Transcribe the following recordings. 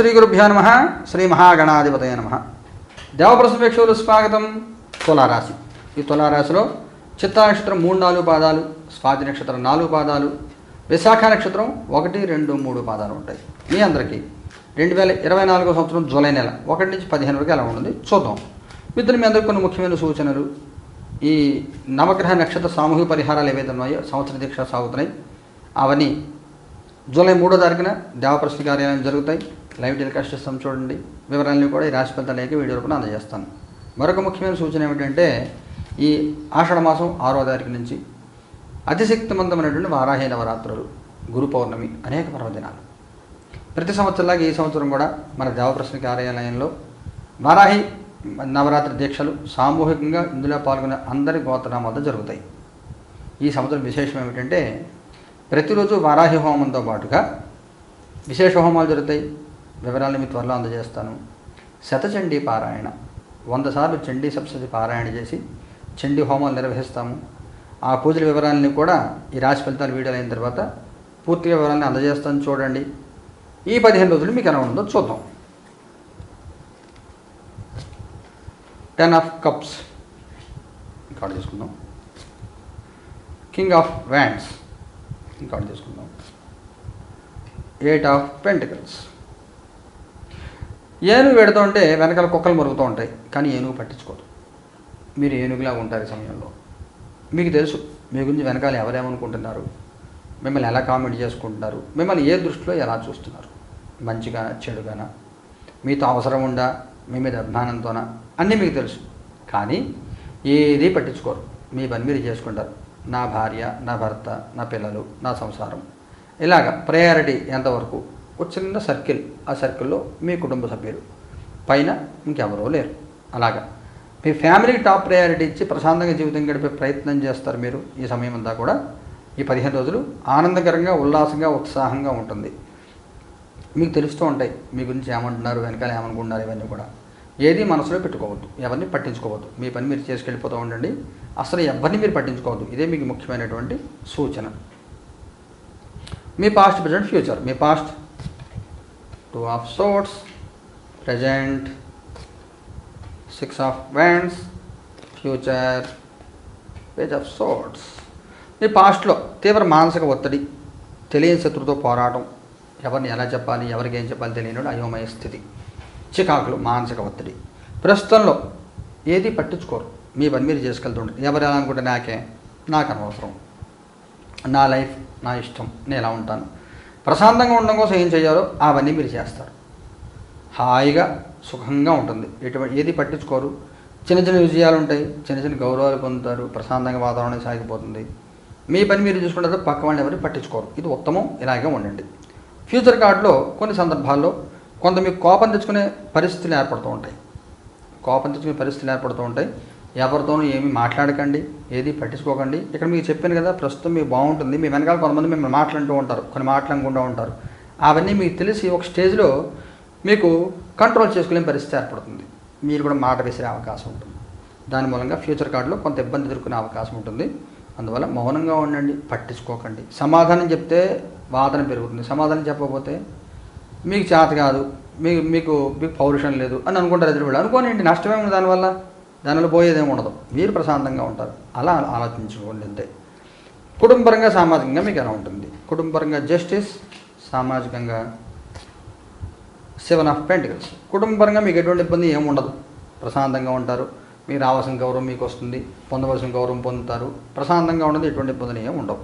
శ్రీ గురుభ్యో నమ శ్రీ మహాగణాధిపతయ నమ. దేవప్రసపేక్షకులు స్వాగతం తులారాశి. ఈ తులారాశిలో చిత్తా నక్షత్రం మూడు నాలుగు పాదాలు స్వాతి నక్షత్రం నాలుగు పాదాలు విశాఖ నక్షత్రం ఒకటి రెండు మూడు పాదాలు ఉంటాయి. మీ అందరికీ రెండు వేల ఇరవై నాలుగో సంవత్సరం జూలై నెల ఒకటి నుంచి పదిహేను వరకు ఎలా ఉంటుంది? చూద్దాం. మిత్రులు మీ అందరికీ కొన్ని ముఖ్యమైన సూచనలు. ఈ నవగ్రహ నక్షత్ర సామూహిక పరిహారాలు ఏవైతే ఉన్నాయో సంవత్సర దీక్ష సాగుతున్నాయి. అవన్నీ జూలై మూడో తారీఖున దేవప్రశ్న కార్యాలయం జరుగుతాయి. లైవ్ టెలికాస్ట్ ఇస్తాం చూడండి. వివరాలను కూడా ఈ రాశి ఫలితాలకి వీడియో రూపంలో అందజేస్తాను. మరొక ముఖ్యమైన సూచన ఏమిటంటే ఈ ఆషాఢ మాసం ఆరో తారీఖు నుంచి అతిశక్తివంతమైనటువంటి వారాహి నవరాత్రులు గురు పౌర్ణమి అనేక పర్వదినాలు. ప్రతి సంవత్సరంలాగా ఈ సంవత్సరం కూడా మన దేవప్రశ్న కార్యాలయంలో వారాహి నవరాత్రి దీక్షలు సామూహికంగా ఇందులో పాల్గొనే అందరి గోత్రనామాలతో జరుగుతాయి. ఈ సంవత్సరం విశేషం ఏమిటంటే ప్రతిరోజు వారాహి హోమంతో పాటుగా విశేష హోమాలు జరుగుతాయి. వివరాలు మీ త్వరలో అందజేస్తాను. శతచండీ పారాయణ. వంద సార్లు చండీ సప్తశతి పారాయణ చేసి చండీ హోమాలు నిర్వహిస్తాము. ఆ పూజల వివరాలని కూడా ఈ రాశి ఫలితాలు వీడియోలు అయిన తర్వాత పూర్తిగా వివరాలను అందజేస్తాను చూడండి. ఈ పదిహేను రోజులు మీకు ఎలా ఉందో చూద్దాం. టెన్ ఆఫ్ కప్స్ కార్డు తీసుకుందాం. కింగ్ ఆఫ్ వ్యాండ్స్ కార్డు తీసుకుందాం. ఎయిట్ ఆఫ్ పెంటికల్స్ ఏనుగు పెడుతూ ఉంటే వెనకాల కుక్కలు మురుగుతూ ఉంటాయి కానీ ఏనుగు పట్టించుకోదు. మీరు ఏనుగులా ఉంటారు ఈ సమయంలో. మీకు తెలుసు మీ గురించి వెనకాల ఎవరేమనుకుంటున్నారు? మిమ్మల్ని ఎలా కామెంట్ చేసుకుంటున్నారు? మిమ్మల్ని ఏ దృష్టిలో ఎలా చూస్తున్నారు? మంచిగానా చెడుగానా? మీతో అవసరం ఉందా? మీ మీద అభిమానంతోనా? అన్నీ మీకు తెలుసు. కానీ ఏది పట్టించుకోరు. మీ పని మీరు చేసుకుంటారు. నా భార్య నా భర్త నా పిల్లలు నా సంసారం. ఇలాగ ప్రయారిటీ ఎంతవరకు? ఒక చిన్న సర్కిల్ ఆ సర్కిల్లో మీ కుటుంబ సభ్యులు. పైన ఇంకెవరో లేరు. అలాగా. మీ ఫ్యామిలీకి టాప్ ప్రయారిటీ ఇచ్చి ప్రశాంతంగా జీవితం గడిపే ప్రయత్నం చేస్తారు మీరు ఈ సమయం అంతా కూడా. ఈ పదిహేను రోజులు ఆనందకరంగా ఉల్లాసంగా ఉత్సాహంగా ఉంటుంది. మీకు తెలుస్తూ ఉంటాయి మీ గురించి ఏమంటున్నారు వెనకాల ఏమనుకుంటున్నారు ఇవన్నీ కూడా. ఏది మనసులో పెట్టుకోవద్దు ఎవరిని పట్టించుకోవద్దు. మీ పని మీరు చేసుకెళ్ళిపోతూ ఉండండి. అసలు ఎవరిని మీరు పట్టించుకోవద్దు. ఇదే మీకు ముఖ్యమైనటువంటి సూచన. మీ past present future me past two of swords present six of wands future page of swords మీ పాస్ట్లో తీవ్ర మానసిక ఒత్తిడి తెలియని శత్రుతో పోరాటం ఎవరిని ఎలా చెప్పాలి ఎవరికి ఏం చెప్పాలి తెలియని అయోమయ స్థితి చికాకులు మానసిక ఒత్తిడి. ప్రస్తుతంలో ఏది పట్టించుకోరు. మీ పని మీరు చేసుకెళ్తుంటారు ఎవరు ఎలా అనుకుంటే నాకే నాకు అనవసరం. నా లైఫ్ నా ఇష్టం నేను ఎలా ఉంటాను. ప్రశాంతంగా ఉండడం కోసం ఏం చేయాలో అవన్నీ మీరు చేస్తారు. హాయిగా సుఖంగా ఉంటుంది. ఎటువంటి ఏది పట్టించుకోరు. చిన్న చిన్న విజయాలు ఉంటాయి. చిన్న చిన్న గౌరవాలు పొందుతారు. ప్రశాంతంగా వాతావరణం సాగిపోతుంది. మీ పని మీరు చూసుకుంటారు. పక్క వాళ్ళని ఎవరిని పట్టించుకోరు. ఇది ఉత్తమం. ఇలాగే ఉండండి. ఫ్యూచర్ కార్డులో కొన్ని సందర్భాల్లో కొంత మీకు కోపం తెచ్చుకునే పరిస్థితులు ఏర్పడుతూ ఉంటాయి. కోపం తెచ్చుకునే పరిస్థితులు ఏర్పడుతూ ఉంటాయి. ఎవరితోనూ ఏమీ మాట్లాడకండి ఏది పట్టించుకోకండి. ఇక్కడ మీకు చెప్పాను కదా ప్రస్తుతం మీకు బాగుంటుంది మీ వెనకాల కొంతమంది మిమ్మల్ని మాట్లాడుతూ ఉంటారు కొన్ని మాట్లాడకుండా ఉంటారు. అవన్నీ మీకు తెలిసి ఒక స్టేజ్లో మీకు కంట్రోల్ చేసుకునే పరిస్థితి ఏర్పడుతుంది. మీరు కూడా మాట వేసే అవకాశం ఉంటుంది. దాని మూలంగా ఫ్యూచర్ కార్డులో కొంత ఇబ్బంది ఎదుర్కొనే అవకాశం ఉంటుంది. అందువల్ల మౌనంగా ఉండండి పట్టించుకోకండి. సమాధానం చెప్తే వాదన పెరుగుతుంది. సమాధానం చెప్పకపోతే మీకు చేత కాదు మీకు మీకు మీకు పౌరుషం లేదు అని అనుకుంటారు ఎదురు వాళ్ళు. అనుకోనండి నష్టమే ఉంది దానివల్ల దానిలో పోయేదేమి ఉండదు. మీరు ప్రశాంతంగా ఉంటారు. అలా ఆలోచించుకోండి అంతే. కుటుంబపరంగా సామాజికంగా మీకు ఎలా ఉంటుంది? కుటుంబపరంగా జస్టిస్ సామాజికంగా సెవెన్ ఆఫ్ పెంటికల్స్ కుటుంబపరంగా మీకు ఎటువంటి ఇబ్బంది ఏమి ఉండదు. ప్రశాంతంగా ఉంటారు. మీరు రావాల్సిన గౌరవం మీకు వస్తుంది. పొందవలసిన గౌరవం పొందుతారు. ప్రశాంతంగా ఉండదు. ఎటువంటి ఇబ్బందులు ఏమి ఉండవు.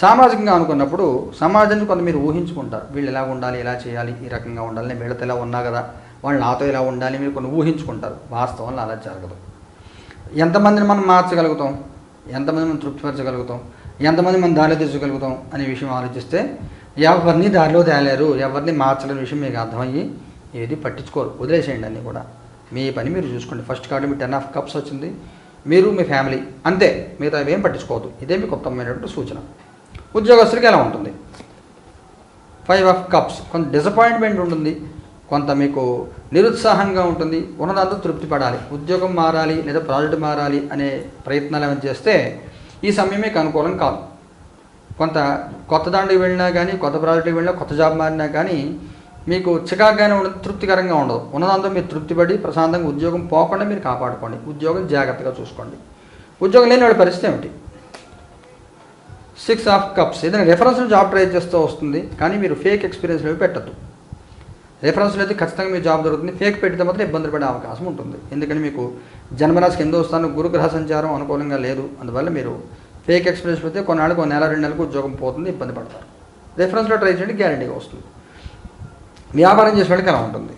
సామాజికంగా అనుకున్నప్పుడు సమాజాన్ని కొంత మీరు ఊహించుకుంటారు. వీళ్ళు ఎలా ఉండాలి ఎలా చేయాలి ఈ రకంగా ఉండాలి నేను వీళ్ళతో ఎలా ఉన్నా కదా వాళ్ళు నాతో ఇలా ఉండాలి మీరు కొన్ని ఊహించుకుంటారు. వాస్తవంలో అలా జరగదు. ఎంతమందిని మనం మార్చగలుగుతాం? ఎంతమంది మనం తృప్తిపరచగలుగుతాం? ఎంతమంది మనం దారిలో తెచ్చగలుగుతాం అనే విషయం ఆలోచిస్తే ఎవరిని దారిలో తేలేరు ఎవరిని మార్చలేని విషయం మీకు అర్థమయ్యి ఏది పట్టించుకోరు. వదిలేసేయండి అన్నీ కూడా. మీ పని మీరు చూసుకోండి. ఫస్ట్ కార్డు మీ టెన్ ఆఫ్ కప్స్ వచ్చింది. మీరు మీ ఫ్యామిలీ. అంతే. మిగతా ఏం పట్టించుకోవద్దు. ఇదే మీకు ఉత్తమమైనటువంటి సూచన. ఉద్యోగస్తులకి ఎలా ఉంటుంది? Five of cups. కొంత డిసప్పాయింట్మెంట్ ఉంటుంది. కొంత మీకు నిరుత్సాహంగా ఉంటుంది. ఉన్నదాంతో తృప్తి పడాలి. ఉద్యోగం మారాలి లేదా ప్రాజెక్ట్ మారాలి అనే ప్రయత్నాలు ఏమైనా చేస్తే ఈ సమయం మీకు అనుకూలం కాదు. కొంత కొత్త దాంట్లో వెళ్ళినా కానీ కొత్త ప్రాజెక్టుకి వెళ్ళినా కొత్త జాబ్ మారినా కానీ మీకు చికాగ్గానే ఉండదు తృప్తికరంగా ఉండదు. ఉన్నదాంతో మీరు తృప్తిపడి ప్రశాంతంగా ఉద్యోగం పోకుండా మీరు కాపాడుకోండి. ఉద్యోగం జాగ్రత్తగా చూసుకోండి. ఉద్యోగం లేని వాళ్ళ పరిస్థితి ఏమిటి? సిక్స్ ఆఫ్ కప్స్ ఏదైనా రెఫరెన్స్ జాబ్ ట్రై చేస్తూ వస్తుంది కానీ మీరు ఫేక్ ఎక్స్పీరియన్స్ అవి పెట్టద్దు. రెఫరెన్స్లో అయితే ఖచ్చితంగా మీ జాబ్ దొరుకుతుంది. ఫేక్ పెడితే మాత్రం ఇబ్బంది పడే అవకాశం ఉంటుంది. ఎందుకంటే మీకు జన్మరాశికి కింద వస్తాను గురుగ్రహ సంచారం అనుకూలంగా లేదు. అందువల్ల మీరు ఫేక్ ఎక్స్పీరియన్స్ పెడితే కొన్నాళ్ళకు ఒక నెల రెండు నెలలకు ఉద్యోగం పోతుంది ఇబ్బంది పడతారు. రెఫరెన్స్లో ట్రై చేయండి గ్యారంటీగా వస్తుంది. వ్యాపారం చేసే వాళ్ళకి ఎలా ఉంటుంది?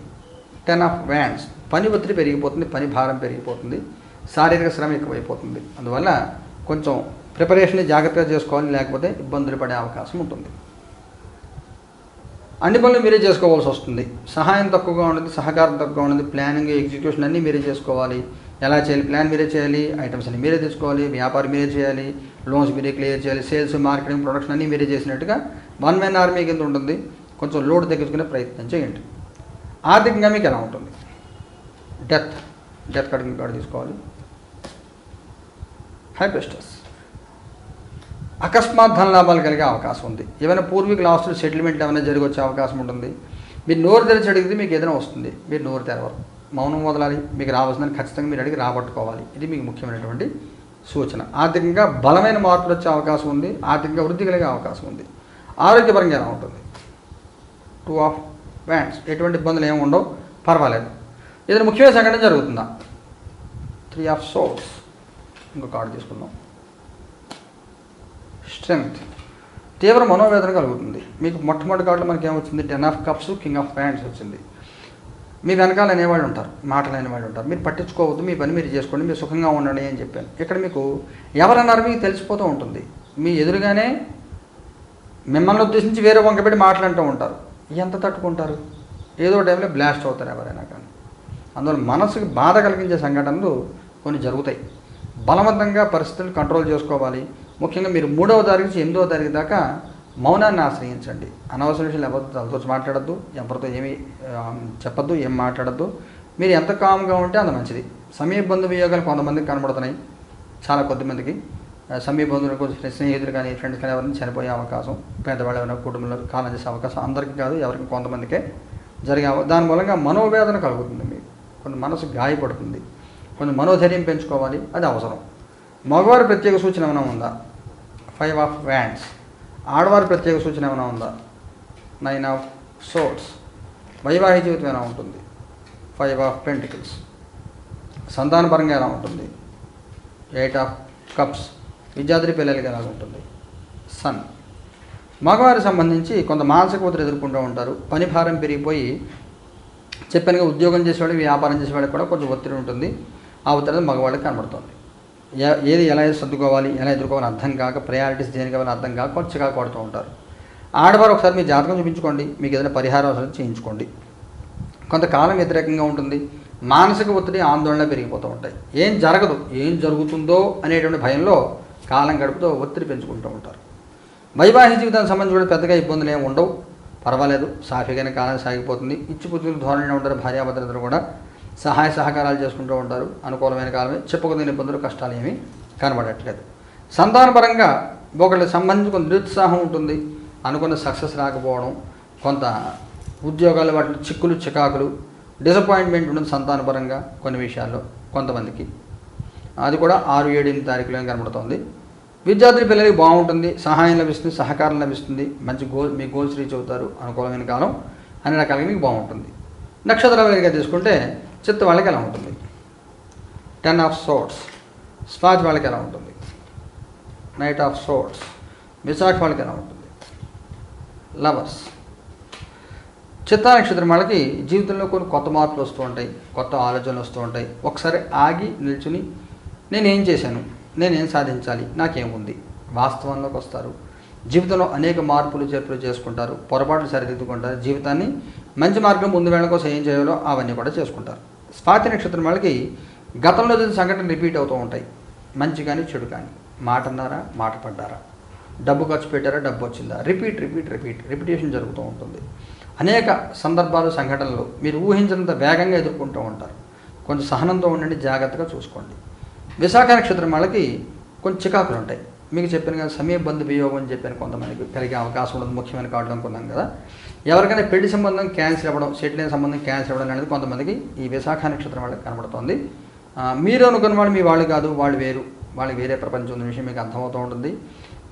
టెన్ ఆఫ్ వ్యాండ్స్ పని ఒత్తిడి పెరిగిపోతుంది పని భారం పెరిగిపోతుంది శారీరక శ్రమ ఎక్కువైపోతుంది. అందువల్ల కొంచెం ప్రిపరేషన్ జాగ్రత్తగా చేసుకోవాలి లేకపోతే ఇబ్బందులు పడే అవకాశం ఉంటుంది. అన్ని పనులు మీరే చేసుకోవాల్సి వస్తుంది. సహాయం తక్కువగా ఉండదు సహకారం తక్కువగా ఉండదు ప్లానింగ్ ఎగ్జిక్యూషన్ అన్నీ మీరే చేసుకోవాలి. ఎలా చేయాలి? ప్లాన్ మీరే చేయాలి ఐటమ్స్ అన్ని మీరే తీసుకోవాలి వ్యాపారం మీరే చేయాలి లోన్స్ మీరే క్లియర్ చేయాలి సేల్స్ మార్కెటింగ్ ప్రొడక్షన్ అన్నీ మీరే చేసినట్టుగా వన్ మ్యాన్ ఆర్మీ కింద ఉంటుంది. కొంచెం లోడ్ తగ్గించుకునే ప్రయత్నం చేయండి. ఆర్థికంగా మీకు ఎలా ఉంటుంది? డెత్ డెత్ కార్డు కార్డు తీసుకోవాలి. హైపెస్టర్స్ అకస్మాత్ ధన లాభాలు కలిగే అవకాశం ఉంది. ఏమైనా పూర్వీకుల ఆస్తులు సెటిల్మెంట్ ఏమైనా జరిగొచ్చే అవకాశం ఉంటుంది. మీరు నోరు తెరిచి అడిగితే మీకు ఏదైనా వస్తుంది. మీరు నోరు తెరవరు. మౌనం వదలాలి. మీకు రావాల్సిందని ఖచ్చితంగా మీరు అడిగి రాబట్టుకోవాలి. ఇది మీకు ముఖ్యమైనటువంటి సూచన. ఆర్థికంగా బలమైన మార్పులు వచ్చే అవకాశం ఉంది. ఆర్థికంగా వృద్ధి కలిగే అవకాశం ఉంది. ఆరోగ్యపరంగా ఎలా ఉంటుంది? టూ ఆఫ్ వ్యాండ్స్ ఎటువంటి ఇబ్బందులు ఏమి ఉండవు. పర్వాలేదు. ఏదైనా ముఖ్యమైన సంఘటన జరుగుతుందా? త్రీ ఆఫ్ సోల్స్ ఇంకో కార్డు తీసుకుందాం. స్ట్రెంగ్త్. తీవ్ర మనోవేదన కలుగుతుంది. మీకు మొట్టమొదటి కార్డులో మనకి ఏమొచ్చింది ten of cups king of wands వచ్చింది. మీ వెనకాల అనేవాళ్ళు ఉంటారు. మాటలు అనేవాళ్ళు ఉంటారు. మీరు పట్టించుకోవద్దు మీ పని మీరు చేసుకోండి మీరు సుఖంగా ఉండండి అని చెప్పాను. ఇక్కడ మీకు ఎవరన్నారు మీకు తెలిసిపోతూ ఉంటుంది. మీ ఎదురుగానే మిమ్మల్ని ఉద్దేశించి వేరే వంకబెట్టి మాట్లాడుతూ ఉంటారు. ఎంత తట్టుకుంటారు? ఏదో టైంలో బ్లాస్ట్ అవుతారు ఎవరైనా కానీ. అందువల్ల మనసుకి బాధ కలిగించే సంఘటనలు కొన్ని జరుగుతాయి. బలవంతంగా పరిస్థితులు కంట్రోల్ చేసుకోవాలి. ముఖ్యంగా మీరు మూడవ తారీఖు నుంచి ఎనిమిదవ తారీఖు దాకా మౌనాన్ని ఆశ్రయించండి. అనవసర విషయాలు ఎవరితో తలతో మాట్లాడద్దు ఎవరితో ఏమి చెప్పద్దు ఏం మాట్లాడద్దు. మీరు ఎంత కామ్గా ఉంటే అంత మంచిది. సమయ బంధు వియోగాలు కొంతమందికి కనబడుతున్నాయి చాలా కొద్దిమందికి సమీప సమయ బంధువులు కొంచెం స్నేహితులు కానీ ఫ్రెండ్స్ కానీ ఎవరైనా చనిపోయే అవకాశం పెద్దవాళ్ళు ఎవరైనా కుటుంబంలో కాలం చేసే అవకాశం అందరికీ కాదు ఎవరికి కొంతమందికే జరిగే దాని మూలంగా మనోవేదన కలుగుతుంది మీకు. కొన్ని మనసు గాయపడుతుంది. కొంచెం మనోధైర్యం పెంచుకోవాలి అది అవసరం. మగవారి ప్రత్యేక సూచన ఏమైనా ఉందా? ఫైవ్ ఆఫ్ వ్యాండ్స్ ఆడవారి ప్రత్యేక సూచన ఏమైనా ఉందా? నైన్ ఆఫ్ సోట్స్ వైవాహిక జీవితం ఎలా ఉంటుంది? ఫైవ్ ఆఫ్ పెంటికల్స్ సంతానపరంగా ఎలా ఉంటుంది? ఎయిట్ ఆఫ్ కప్స్ విద్యార్థి పిల్లలకి ఎలా ఉంటుంది? సన్ మగవారికి సంబంధించి కొంత మానసిక ఒత్తిడి ఎదుర్కొంటూ ఉంటారు. పని భారం పెరిగిపోయి చెప్పానుగా ఉద్యోగం చేసేవాడికి వ్యాపారం చేసేవాడికి కూడా కొంచెం ఒత్తిడి ఉంటుంది. ఆ ఒత్తిడి మగవాళ్ళకి కనబడుతుంది. ఏది ఎలా సర్దుకోవాలి ఎలా ఎదుర్కోవాలి అర్థం కాక ప్రయారిటీస్ దేనికి కావాలి అర్థం కాక కొంచెం చికాకు పడుతూ ఉంటారు. ఆడవారు ఒకసారి మీ జాతకం చూపించుకోండి మీకు ఏదైనా పరిహారం అవసరం చేయించుకోండి. కొంతకాలం వ్యతిరేకంగా ఉంటుంది మానసిక ఒత్తిడి ఆందోళన పెరిగిపోతూ ఉంటాయి. ఏం జరగదు ఏం జరుగుతుందో అనేటువంటి భయంలో కాలం గడుపుతూ ఒత్తిడి పెంచుకుంటూ ఉంటారు. వైవాహిక జీవితానికి సంబంధించి కూడా పెద్దగా ఇబ్బందులు ఏమి ఉండవు. పర్వాలేదు సాఫీగానే కాలం సాగిపోతుంది. ఇచ్చిపుచ్చుకుని ధోరణిలో ఉంటారు భార్యాభద్రతలు కూడా. సహాయ సహకారాలు చేసుకుంటూ ఉంటారు. అనుకూలమైన కాలమే. చెప్పుకునే ఇబ్బందులు కష్టాలు ఏమీ కనబడట్లేదు. సంతానపరంగా ఒకళ్ళకి సంబంధించి కొంత నిరుత్సాహం ఉంటుంది. అనుకున్న సక్సెస్ రాకపోవడం కొంత ఉద్యోగాలు వాటి చిక్కులు చికాకులు డిసప్పాయింట్మెంట్ ఉంటుంది సంతానపరంగా కొన్ని విషయాల్లో కొంతమందికి. అది కూడా ఆరు ఏడు ఎనిమిది తారీఖులో కనబడుతోంది. విద్యార్థుల పిల్లలకి బాగుంటుంది. సహాయం లభిస్తుంది సహకారం లభిస్తుంది. మంచి గోల్ మీ గోల్స్ రీచ్ అవుతారు. అనుకూలమైన కాలం అన్ని రకాలుగా మీకు బాగుంటుంది. నక్షత్ర తీసుకుంటే చిత్త వాళ్ళకి ఎలా ఉంటుంది? టెన్ ఆఫ్ సోట్స్ స్వాజ్ వాళ్ళకి ఎలా ఉంటుంది? నైట్ ఆఫ్ సోట్స్ విశాఖ వాళ్ళకి ఎలా ఉంటుంది? లవర్స్ చిత్తా నక్షత్రం వాళ్ళకి జీవితంలో కొన్ని కొత్త మార్పులు వస్తూ ఉంటాయి కొత్త ఆలోచనలు వస్తూ ఉంటాయి. ఒకసారి ఆగి నిల్చుని నేనేం చేశాను? నేనేం సాధించాలి? నాకేముంది? వాస్తవంలోకి వస్తారు. జీవితంలో అనేక మార్పులు చేర్పులు చేసుకుంటారు పొరపాట్లు సరిదిద్దుకుంటారు. జీవితాన్ని మంచి మార్గం ముందు వెళ్ళడం కోసం ఏం చేయాలో అవన్నీ కూడా చేసుకుంటారు. స్వాతి నక్షత్రం వాళ్ళకి గతంలో జరిగిన సంఘటన రిపీట్ అవుతూ ఉంటాయి. మంచి కానీ చెడు కానీ మాట అన్నారా మాట పడ్డారా? డబ్బు ఖర్చు పెట్టారా డబ్బు వచ్చిందా? Repeat repeat repeat. రిపిటేషన్ జరుగుతూ ఉంటుంది. అనేక సందర్భాలు సంఘటనలు మీరు ఊహించినంత వేగంగా ఎదుర్కొంటూ ఉంటారు. కొంచెం సహనంతో ఉండండి జాగ్రత్తగా చూసుకోండి. విశాఖ నక్షత్రం వాళ్ళకి కొంచెం చికాకులు ఉంటాయి. మీకు చెప్పాను కదా సమయ బంధు వియోగం అని చెప్పాను కొంతమందికి కలిగే అవకాశం ఉండదు ముఖ్యమైన కార్డులు అనుకున్నాం కదా. ఎవరికైనా పెళ్ళి సంబంధం క్యాన్సిల్ అవ్వడం సెటిల్ అయిన సంబంధం క్యాన్సిల్ అవ్వడం అనేది కొంతమందికి ఈ విశాఖ నక్షత్రం వాళ్ళకి కనబడుతోంది. మీరు అనుకున్న వాళ్ళు మీ వాళ్ళు కాదు వాళ్ళు వేరు. వాళ్ళకి వేరే ప్రపంచం ఉన్న విషయం మీకు అర్థమవుతూ ఉంటుంది.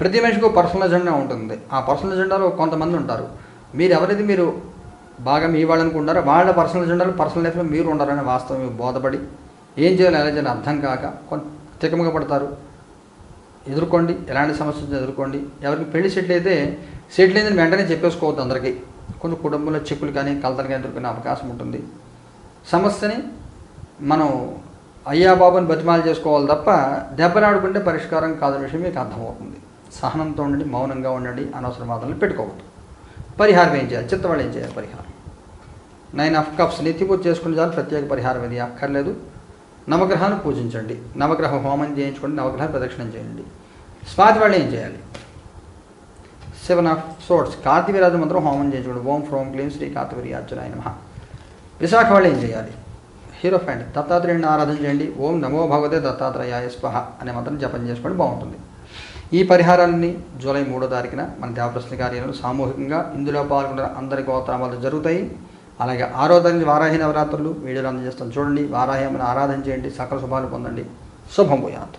ప్రతి మనిషికి పర్సనల్ ఎజెండా ఉంటుంది. ఆ పర్సనల్ ఎజెండాలో కొంతమంది ఉంటారు. మీరు ఎవరైతే మీరు బాగా మీ వాళ్ళు అనుకుంటారో వాళ్ళ పర్సనల్ ఎజెండాలు పర్సనల్ లైఫ్లో మీరు ఉండాలనే వాస్తవం మీకు బోధపడి ఏం చేయాలో ఎలా చేయాలో అర్థం కాక కొంత తికమగా పడతారు. ఎదుర్కోండి ఎలాంటి సమస్యలు ఎదుర్కోండి. ఎవరికి పెళ్ళి సెటిల్ అయితే సెటిల్ అయిందని వెంటనే చెప్పేసుకోవద్దు అందరికీ. కొంచెం కుటుంబంలో చిక్కులు కానీ కలతలు కానీ ఎదుర్కొనే అవకాశం ఉంటుంది. సమస్యని మనం అయ్యా బాబుని బతిమాలు చేసుకోవాలి తప్ప దెబ్బలాడుకుంటే పరిష్కారం కాదని విషయం మీకు అర్థమవుతుంది. సహనంతో ఉండండి మౌనంగా ఉండండి అనవసర వాదనలు పెట్టుకోవద్దు. పరిహారం ఏం చేయాలి? చిత్తవాళ్ళు ఏం చేయాలి? పరిహారం. Nine of cups. నెత్తి చేసుకునే చాలు ప్రత్యేక పరిహారం ఇది అక్కర్లేదు. నవగ్రహాన్ని పూజించండి. నవగ్రహ హోమం చేయించుకోండి నవగ్రహ ప్రదక్షిణం చేయండి. స్వాతి వాళ్ళు ఏం చేయాలి? సెవెన్ ఆఫ్ సోర్ట్స్ కార్తీవీరాజు మంత్రం హోమం చేయించుకోండి. ఓం ఫ్రోం క్లీం శ్రీ కార్తివీర్యార్జునాయ నమ. విశాఖ వాళ్ళు ఏం చేయాలి? హీరో ఫ్యాండ్ దత్తాత్రేయుని ఆరాధన చేయండి. ఓం నమో భగవతే దత్తాత్రేయాయ స్వహ అనే మంత్రం జపం చేసుకోండి బాగుంటుంది. ఈ పరిహారాన్ని జూలై మూడో తారీఖున మన దేవప్రశ్న కార్యాలయంలో సామూహికంగా ఇందులో పాల్గొన్న అందరి గోత్రామాలు జరుగుతాయి. అలాగే ఆరో తరగతి వారాహి నవరాత్రులు వీడియోలు అందజేస్తాం చూడండి వారాహి ఆరాధన చేయండి సకల శుభాలు పొందండి. శుభం పోయాత్